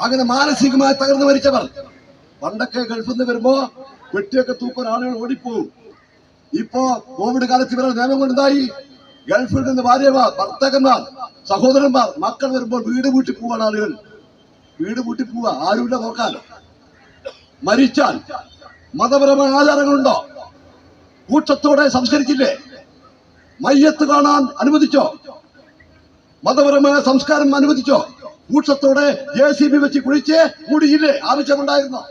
അങ്ങനെ മാനസികമായി തകർന്നു മരിച്ചവർ. പണ്ടൊക്കെ ഗൾഫിൽ നിന്ന് വരുമ്പോ വെട്ടിയൊക്കെ തൂക്കാൻ ആളുകൾ ഓടിപ്പോവും. ഇപ്പോ കോവിഡ് കാലത്ത് ഇവരുടെ നിയമം കൊണ്ടുണ്ടായി. ഗൾഫിൽ നിന്ന് ഭാര്യമാർ ഭർത്താക്കന്മാർ സഹോദരന്മാർ മക്കൾ വരുമ്പോൾ വീട് പൂട്ടി പോവാണ് ആളുകൾ. വീട് പൂട്ടി പോവുക ആരുമില്ല നോക്കാൻ. മരിച്ചാൽ മതപരമായ ആചാരങ്ങളുണ്ടോ? കൂട്ടത്തോടെ സംസ്കരിച്ചില്ലേ? മയ്യത്ത് കാണാൻ അനുവദിച്ചോ? മതപരമായ സംസ്കാരം അനുവദിച്ചോ? കൂട്ടത്തോടെ ജെ സി ബി വെച്ച് കുഴിച്ച് കൂടിയില്ലേ ആവശ്യമുണ്ടായിരുന്നോ?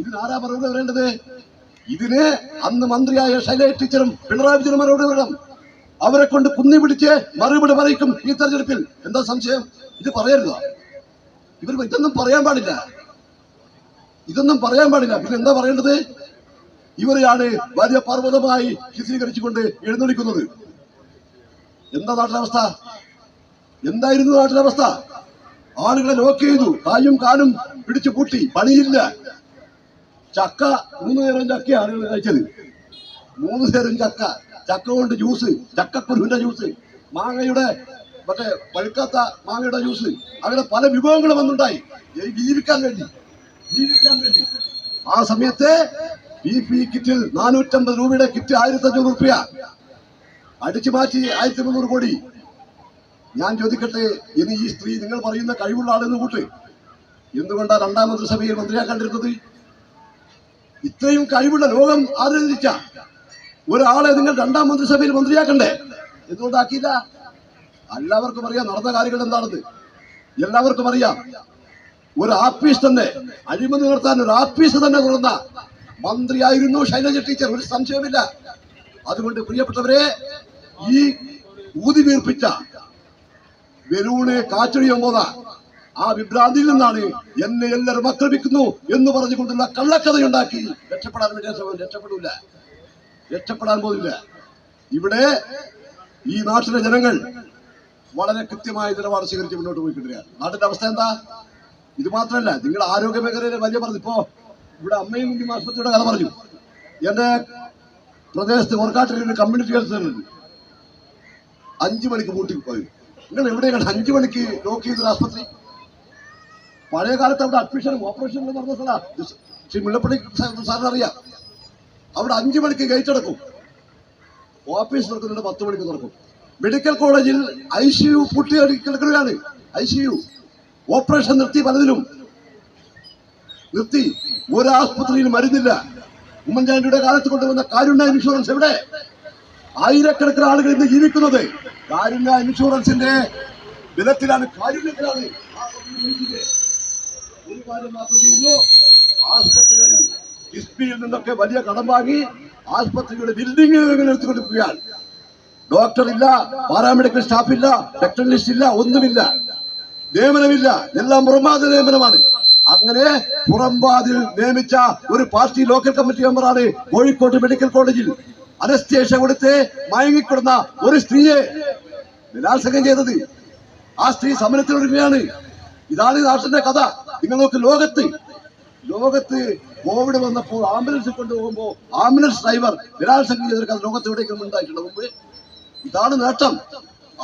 ഇതിനാരാ മറുപടി വരേണ്ടത് ഇതിന് അന്ന് മന്ത്രിയായ ശൈല ടീച്ചറും പിണറായി വിജയനും മറുപടി വരണം അവരെ കൊണ്ട് കുന്നി പിടിച്ച് മറുപടി പറയിക്കും ഈ തെരഞ്ഞെടുപ്പിൽ. എന്താ സംശയം? ഇത് പറയരുത്? ഇവർ ഇതൊന്നും പറയാൻ പാടില്ല. ഇതൊന്നും പറയാൻ പാടില്ല. പിന്നെ എന്താ പറയേണ്ടത്? ഇവരെയാണ് വലിയ പർവതമായി ചിത്രീകരിച്ചുകൊണ്ട് എഴുന്നള്ളിക്കുന്നത്. എന്താ നാട്ടിലെ അവസ്ഥ? എന്തായിരുന്നു നാട്ടിലെ അവസ്ഥ? ആളുകളെ ലോക്ക് ചെയ്തു. കായും കാലും പിടിച്ചു പൂട്ടി. പണിയില്ല. ചക്ക മൂന്ന് നേരം ചക്കയാണ് ആളുകൾ കഴിച്ചത്. മൂന്ന് നേരം ചക്ക. ചക്ക കൊണ്ട് ജ്യൂസ് ചക്കക്കുരുവിന്റെ ജ്യൂസ് മാങ്ങയുടെ മറ്റേ പഴുക്കാത്ത മാങ്ങയുടെ ജ്യൂസ് അങ്ങനെ പല വിഭവങ്ങളും വന്നുണ്ടായി. ജീവിക്കാൻ വേണ്ടി. ജീവിക്കാൻ വേണ്ടി. ആ സമയത്ത് ബി കിറ്റിൽ നാനൂറ്റമ്പത് രൂപയുടെ കിറ്റ് ആയിരത്തി അഞ്ഞൂറ് റുപ്യ. അടിച്ചു മാറ്റി ആയിരത്തി മുന്നൂറ് കോടി. ഞാൻ ചോദിക്കട്ടെ ഇനി ഈ സ്ത്രീ നിങ്ങൾ പറയുന്ന കഴിവുള്ള ആളെന്ന് കൂട്ട്. എന്തുകൊണ്ടാണ് രണ്ടാം മന്ത്രിസഭയിൽ മന്ത്രിയാക്കാണ്ടിരുന്നത് ഇത്രയും കഴിവുള്ള ലോകം ആദരിച്ച ഒരാളെ നിങ്ങൾ രണ്ടാം മന്ത്രിസഭയിൽ മന്ത്രിയാക്കണ്ടേ? എന്തുകൊണ്ടാക്കിയില്ല? എല്ലാവർക്കും അറിയാം നടന്ന കാര്യങ്ങൾ എന്താണെന്ന്. എല്ലാവർക്കും അറിയാം. ഒരു ആപ്പീസ് തന്നെ അഴിമതി നടത്താൻ ഒരു ആപ്പീസ് തന്നെ തുറന്ന മന്ത്രിയായിരുന്നു ശൈലജ ടീച്ചർ ഒരു സംശയമില്ല അതുകൊണ്ട് പ്രിയപ്പെട്ടവരെ ഈ ഊതി വീർപ്പിച്ച ബലൂണ് കാറ്റൊഴിയുമ്പോൾ ആ വിഭ്രാന്തിയിൽ നിന്നാണ് എന്നെ എല്ലാവരും ആക്രമിക്കുന്നു എന്ന് പറഞ്ഞുകൊണ്ടുള്ള കള്ളക്കഥയുണ്ടാക്കി. രക്ഷപ്പെടാൻ വേണ്ടി രക്ഷപ്പെടില്ല രക്ഷപ്പെടാൻ പോകുന്നില്ല ഇവിടെ ഈ നാട്ടിലെ ജനങ്ങൾ വളരെ കൃത്യമായ നിലപാട് സ്വീകരിച്ച് മുന്നോട്ട് പോയിക്കൊണ്ടിരിക്കുകയാണ്. നാട്ടിന്റെ അവസ്ഥ എന്താ? ഇത് മാത്രമല്ല നിങ്ങൾ ആരോഗ്യ മേഖലയിലെ വലിയ പറഞ്ഞു ഇപ്പോ ഇവിടെ അമ്മയും കുഞ്ഞും ആശുപത്രിയുടെ കഥ പറഞ്ഞു. എന്റെ പ്രദേശത്ത് ഓർക്കാട്ടിൽ ഒരു കമ്മ്യൂണിറ്റി ഹെൽത്ത് സെന്റർ അഞ്ചു മണിക്ക് പൂട്ടി പോയി. നിങ്ങൾ എവിടെയാണ് അഞ്ചു മണിക്ക് ലോക്ക് ചെയ്തൊരു ആശുപത്രി. പഴയ കാലത്ത് അവിടെ അഡ്മിഷനും ഓപ്പറേഷനും നടന്ന സ്ഥല. ശ്രീ മുല്ലപ്പള്ളി സാറിന് അറിയാം. അവിടെ അഞ്ചു മണിക്ക് ഗേറ്റ് ഓഫീസ് തുറക്കുന്നുണ്ട് പത്ത് മണിക്ക് തുറക്കും. മെഡിക്കൽ കോളേജിൽ ഐ സി യു പൂട്ടി കിടക്കുകയാണ് ഐ സി യു. ഓപ്പറേഷൻ നിർത്തി പലതിലും. നിർത്തി. ഒരു ആസ്പത്രിയിൽ മരുന്നില്ല. ഉമ്മൻചാണ്ടിയുടെ കാലത്ത് കൊണ്ടുവന്ന കാരുണ്യ ഇൻഷുറൻസ് എവിടെ? ആയിരക്കണക്കിന് ആളുകൾ ഇന്ന് ജീവിക്കുന്നത്. കാരുണ്യ ഇൻഷുറൻസിന്റെ ബലത്തിലാണ് കാരുണ്യത്തിലാണ്. ഒരു കാര്യം മാത്രം ചെയ്യുന്നു. ആസ്പത്രികളിൽ കിഫ്ബിയിൽ നിന്നൊക്കെ വലിയ കടം വാങ്ങി ആസ്പത്രിയുടെ ബിൽഡിംഗുകൾ എടുത്തുകൊണ്ടിരിക്കുകയാണ്. ഡോക്ടർ ഇല്ല പാരാമെഡിക്കൽ സ്റ്റാഫ് ഇല്ല ടെക്നീഷ്യൻ ഇല്ല ഒന്നുമില്ല. നിയമനമില്ല. എല്ലാം പ്രമാദ നിയമനമാണ്. അങ്ങനെ പുറംപാതിൽ നിയമിച്ച ഒരു പാർട്ടി ലോക്കൽ കമ്മിറ്റി മെമ്പറാണ് കോഴിക്കോട് മെഡിക്കൽ കോളേജിൽ. അനസ്തേഷ കൊടുത്ത് മയങ്ങിക്കൊടുന്ന ഒരു സ്ത്രീയെ ബലാത്സംഗം ചെയ്തത്. ആ സ്ത്രീ സമരത്തിനൊരുങ്ങുകയാണ് ഇതാണ് നാട്ടിന്റെ കഥ. നിങ്ങൾ നോക്ക് ലോകത്ത്. ലോകത്ത് കോവിഡ് വന്നപ്പോൾ ആംബുലൻസിൽ കൊണ്ടുപോകുമ്പോൾ ആംബുലൻസ് ഡ്രൈവർ ബലാത്സംഗം ചെയ്തൊരു കഥ ലോകത്ത് എവിടെയെങ്കിലും മുമ്പ്? ഇതാണ് നേട്ടം.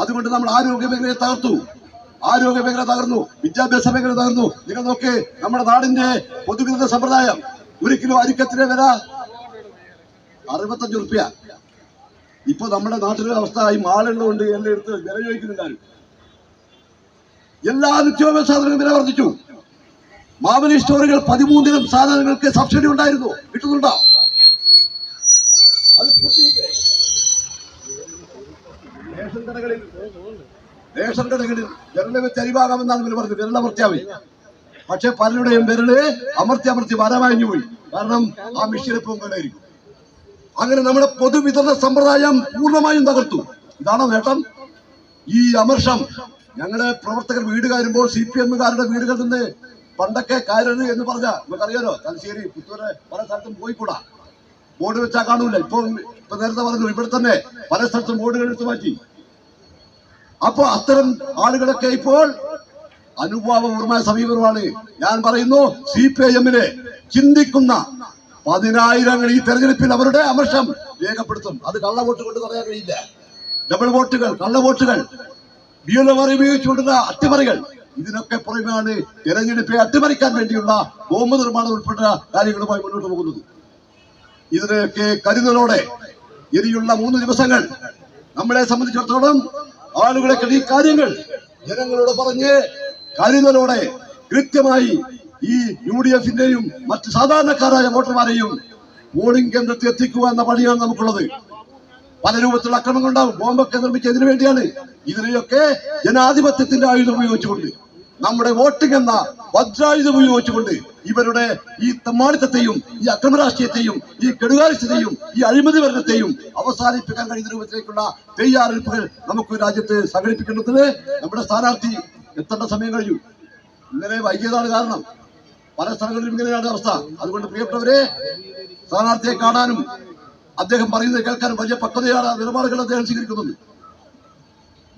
അതുകൊണ്ട് നമ്മൾ ആരോഗ്യ മേഖലയെ തകർത്തു. ആരോഗ്യ മേഖല തകർന്നു വിദ്യാഭ്യാസ മേഖല തകർന്നു. നിങ്ങൾ നോക്ക് നമ്മുടെ നാടിന്റെ പൊതുവിരുദ്ധ സമ്പ്രദായം. ഒരു കിലോ അരിക്കത്തിന്റെ വില? അറുപത്തഞ്ച് റുപ്യ ഇപ്പൊ നമ്മുടെ നാട്ടിലെ അവസ്ഥ ഈ മാളുള്ളതുകൊണ്ട് എന്റെ അടുത്ത് വില ചോദിക്കുന്നുണ്ടാരും. എല്ലാ നിത്യോപയോഗ സാധനങ്ങളും വില വർദ്ധിച്ചു. മാവലി സ്റ്റോറുകൾ പതിമൂന്നിനും സാധനങ്ങൾക്ക് സബ്സിഡി ഉണ്ടായിരുന്നു. കിട്ടുന്നുണ്ടോ? അത്? റേഷൻ കടകളിൽ റേഷൻ കടകളിൽ വിരലെ വെച്ച് അരിവാകാമെന്നാണ് ഇവർ പറഞ്ഞത്. വിരലമർത്തിയാവി പക്ഷെ പലരുടെയും വിരൽ അമർത്തി അമർത്തി വരവാഞ്ഞു പോയി. കാരണം ആ മെഷീൻ എപ്പോഴും കേടായിരിക്കും അങ്ങനെ നമ്മുടെ പൊതുവിതരണ സമ്പ്രദായം പൂർണമായും തകർത്തു. ഇതാണോ നേട്ടം? ഈ അമർഷം ഞങ്ങളുടെ പ്രവർത്തകർ വീട് കയറുമ്പോൾ സി പി എമ്മുകാരുടെ വീടുകളിൽ നിന്ന് പണ്ടൊക്കെ കയറരുത് എന്ന് പറഞ്ഞ. നമുക്കറിയാലോ തലശ്ശേരി പുത്തൂര് പല സ്ഥലത്തും പോയിക്കൂടാ. ബോർഡ് വെച്ചാൽ കാണൂല. ഇപ്പൊ ഇപ്പൊ നേരത്തെ പറഞ്ഞു ഇവിടെ തന്നെ പല സ്ഥലത്തും ബോർഡുകൾ എടുത്തു മാറ്റി. അപ്പോ അത്തരം ആളുകളൊക്കെ ഇപ്പോൾ അനുഭാവപൂർവമായ സമീപനമാണ്. ഞാൻ പറയുന്നു സി പി ഐ എമ്മിനെ ചിന്തിക്കുന്ന പതിനായിരങ്ങൾ ഈ തെരഞ്ഞെടുപ്പിൽ അവരുടെ അമർഷം രേഖപ്പെടുത്തും. അത് കള്ള വോട്ട് കൊണ്ട് പറയാൻ കഴിയില്ല. ഡബിൾ വോട്ടുകൾ കള്ള കള്ളവോട്ടുകൾ ബിയലമാറി ഉപയോഗിച്ചുകൊണ്ടുള്ള അട്ടിമറികൾ. ഇതിനൊക്കെ പുറമെയാണ് തെരഞ്ഞെടുപ്പെ അട്ടിമറിക്കാൻ വേണ്ടിയുള്ള ബോംബ് നിർമ്മാണം ഉൾപ്പെട്ട കാര്യങ്ങളുമായി മുന്നോട്ട് പോകുന്നത്. ഇതിനൊക്കെ കരുതലോടെ ഇനിയുള്ള മൂന്ന് ദിവസങ്ങൾ നമ്മളെ സംബന്ധിച്ചിടത്തോളം ആളുകളെ ഈ കാര്യങ്ങൾ ജനങ്ങളോട് പറഞ്ഞ് കരുതലോടെ കൃത്യമായി ഈ യു ഡി എഫിന്റെയും മറ്റ് സാധാരണക്കാരായ വോട്ടർമാരെയും പോളിംഗ് കേന്ദ്രത്തിൽ എത്തിക്കുക എന്ന പണിയാണ് നമുക്കുള്ളത്. പല രൂപത്തിലുള്ള അക്രമങ്ങൾ ഉണ്ടാവും. ബോംബൊക്കെ നിർമ്മിച്ചതിനു വേണ്ടിയാണ് ഇതിനെയൊക്കെ ജനാധിപത്യത്തിന്റെ ആയുധം ഉപയോഗിച്ചുകൊണ്ട് നമ്മുടെ വോട്ടിംഗ് എന്ന വജ്രായുധം ഉപയോഗിച്ചുകൊണ്ട് ഇവരുടെ ഈ തമ്മാടിത്തത്തെയും ഈ അക്രമരാഷ്ട്രീയത്തെയും ഈ കെടുകാര്യസ്ഥതയും ഈ അഴിമതി ഭരണത്തെയും അവസാനിപ്പിക്കാൻ കഴിയുന്ന രൂപത്തിലേക്കുള്ള തയ്യാറെടുപ്പുകൾ നമുക്ക് രാജ്യത്ത് സംഘടിപ്പിക്കേണ്ടത് നമ്മുടെ സ്ഥാനാർത്ഥി എത്തേണ്ട സമയം കഴിഞ്ഞു. ഇന്നലെ വൈകിയതാണ് കാരണം. പല സ്ഥലങ്ങളിലും ഇങ്ങനെയാണ് അവസ്ഥ. അതുകൊണ്ട് പ്രിയപ്പെട്ടവരെ സ്ഥാനാർത്ഥിയെ കാണാനും അദ്ദേഹം പറയുന്നത് കേൾക്കാനും വലിയ പക്വതയാണ് നിലപാടുകൾ അദ്ദേഹം സ്വീകരിക്കുന്നത്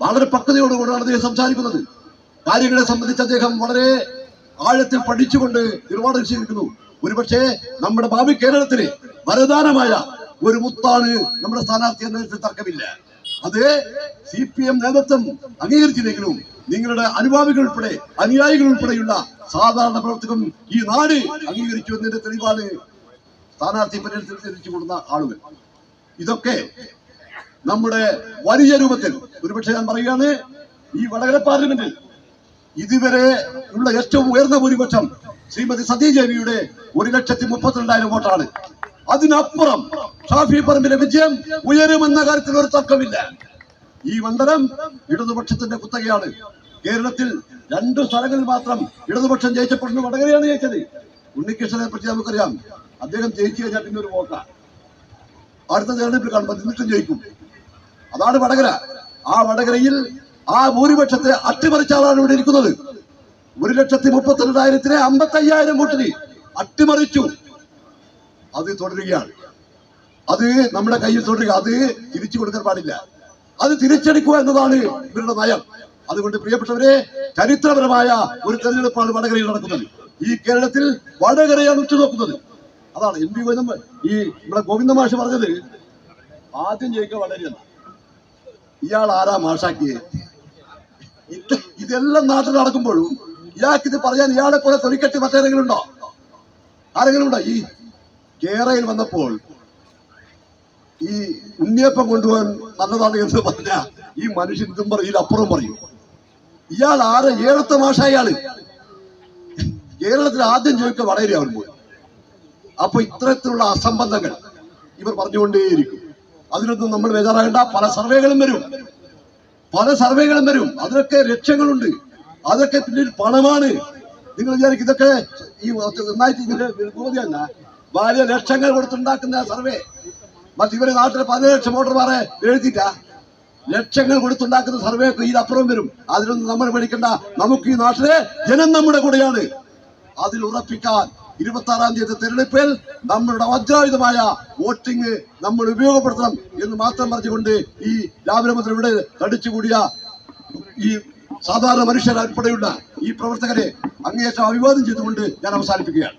വളരെ പക്വതയോടുകൂടിയാണ് അദ്ദേഹം സംസാരിക്കുന്നത്. കാര്യങ്ങളെ സംബന്ധിച്ച് അദ്ദേഹം വളരെ ആഴത്തിൽ പഠിച്ചുകൊണ്ട് നിലപാടുകൾ ചെയ്തിരിക്കുന്നു. ഒരുപക്ഷെ നമ്മുടെ ഭാവി കേരളത്തിന് വരദാനമായ ഒരു മുത്താണ് നമ്മുടെ സ്ഥാനാർത്ഥി എന്ന തർക്കമില്ല. അത് സി പി എം നേതൃത്വം അംഗീകരിച്ചില്ലെങ്കിലും നിങ്ങളുടെ അനുഭാവികൾ ഉൾപ്പെടെ അനുയായികൾ ഉൾപ്പെടെയുള്ള സാധാരണ പ്രവർത്തകരും ഈ നാട് അംഗീകരിച്ചു എന്നതിന്റെ തെളിവാണ് സ്ഥാനാർത്ഥി തിരിച്ചു കൊടുക്കുന്ന ആളുകൾ. ഇതൊക്കെ നമ്മുടെ വലിയ രൂപത്തിൽ ഒരുപക്ഷെ ഞാൻ പറയുകയാണ് ഈ വടകര പാർലമെന്റിൽ ഇതുവരെ ഉള്ള ഏറ്റവും ഉയർന്ന ഭൂരിപക്ഷം ശ്രീമതി സതീദേവിയുടെ ഒരു ലക്ഷത്തി മുപ്പത്തിരണ്ടായിരം വോട്ടാണ്. അതിനപ്പുറം ഷാഫി പറമ്പിലെ വിജയം ഉയരുമെന്ന കാര്യത്തിൽ ഒരു തർക്കമില്ല. ഈ മണ്ഡലം ഇടതുപക്ഷത്തിന്റെ കുത്തകയാണ്. കേരളത്തിൽ രണ്ടു സ്ഥലങ്ങളിൽ മാത്രം ഇടതുപക്ഷം ജയിച്ചപ്പെടുന്ന വടകരയാണ് ജയിച്ചത്. ഉണ്ണികൃഷ്ണനെ പറ്റി നമുക്കറിയാം. അദ്ദേഹം ജയിച്ചു കഴിഞ്ഞാൽ പിന്നെ ഒരു വോട്ടാ. അടുത്ത തെരഞ്ഞെടുപ്പിൽ കാണുമ്പോൾ എന്നിട്ടും ജയിക്കും. അതാണ് വടകര. ആ വടകരയിൽ ആ ഭൂരിപക്ഷത്തെ അട്ടിമറിച്ചാളാണ് ഇവിടെ ഇരിക്കുന്നത്. ഒരു ലക്ഷത്തി മുപ്പത്തിരണ്ടായിരത്തിലെ അമ്പത്തി അയ്യായിരം വോട്ടിന് അട്ടിമറിച്ചു. അത് തുടരുകയാണ്. അത് നമ്മുടെ കയ്യിൽ തുടരുക. അത് തിരിച്ചു കൊടുക്കാൻ പാടില്ല. അത് തിരിച്ചെടുക്കുക എന്നതാണ് ഇവരുടെ നയം. അതുകൊണ്ട് പ്രിയപ്പെട്ടവരെ ചരിത്രപരമായ ഒരു തെരഞ്ഞെടുപ്പാണ് വടകരയിൽ നടക്കുന്നത്. ഈ കേരളത്തിൽ വടകരയാണ് ഉറ്റുനോക്കുന്നത്. അതാണ് എം പി ഗോവിന്ദ ഈ നമ്മുടെ ഗോവിന്ദ മാഷ് പറഞ്ഞത് ആദ്യം ജയിക്കുക വളരെയാണ് ഇയാൾ ആരാ മാഷാക്കിയെ? ഇത് ഇതെല്ലാം നാട്ടിൽ നടക്കുമ്പോഴും ഇയാൾക്ക് ഇത് പറയാൻ ഇയാളെ പോലെ തൊലിക്കെട്ടി മറ്റേതെങ്കിലും ഉണ്ടോ ആരെങ്കിലും ഉണ്ടോ ഈ കേരളയിൽ വന്നപ്പോൾ ഈ ഉണ്ണിയപ്പം കൊണ്ടുപോകാൻ നല്ലതാണ് എന്ന് പറഞ്ഞ ഈ മനുഷ്യൻ ഇതും പറയും അപ്പുറം പറയും. ഇയാൾ ആരെ ഏഴത്തെ മാഷ ഇയാൾ കേരളത്തിൽ ആദ്യം ചോദിക്കുക വളരെ അവൻ പോയി. അപ്പൊ ഇത്തരത്തിലുള്ള അസംബന്ധങ്ങൾ ഇവർ പറഞ്ഞുകൊണ്ടേയിരിക്കും. അതിനൊന്നും നമ്മൾ ബേജാറാകേണ്ട. പല സർവേകളും വരും. പല സർവേകളും വരും. അതിനൊക്കെ ലക്ഷ്യങ്ങളുണ്ട്. അതൊക്കെ പിന്നിൽ പണമാണ്. നിങ്ങൾ വിചാരിക്കും ഇതൊക്കെ ഈ നന്നായിട്ട് ഇതിന്റെ ബോധ്യമല്ല വലിയ ലക്ഷങ്ങൾ കൊടുത്തുണ്ടാക്കുന്ന സർവേ. മറ്റ് ഇവർ നാട്ടിലെ പതിനേഴ് ലക്ഷം വോട്ടർമാരെ എഴുതിയിട്ട. ലക്ഷങ്ങൾ കൊടുത്തുണ്ടാക്കുന്ന സർവേ ഇതിനപ്പുറം വരും. അതിലൊന്നും നമ്മൾ പേടിക്കണ്ട. നമുക്ക് ഈ നാട്ടിലെ ജനം നമ്മുടെ കൂടെയാണ്. അതിൽ ഉറപ്പിക്കാൻ ഇരുപത്തി ആറാം തീയതി തെരഞ്ഞെടുപ്പിൽ നമ്മളുടെ വജ്രായുധമായ വോട്ടിംഗ് നമ്മൾ ഉപയോഗപ്പെടുത്തണം എന്ന് മാത്രം പറഞ്ഞുകൊണ്ട് ഈ മുതൽ ഇവിടെ തടിച്ചുകൂടിയ ഈ സാധാരണ മനുഷ്യർ ഉൾപ്പെടെയുള്ള ഈ പ്രവർത്തകരെ അങ്ങേയറ്റം അഭിവാദം ചെയ്തുകൊണ്ട് ഞാൻ അവസാനിപ്പിക്കുകയാണ്.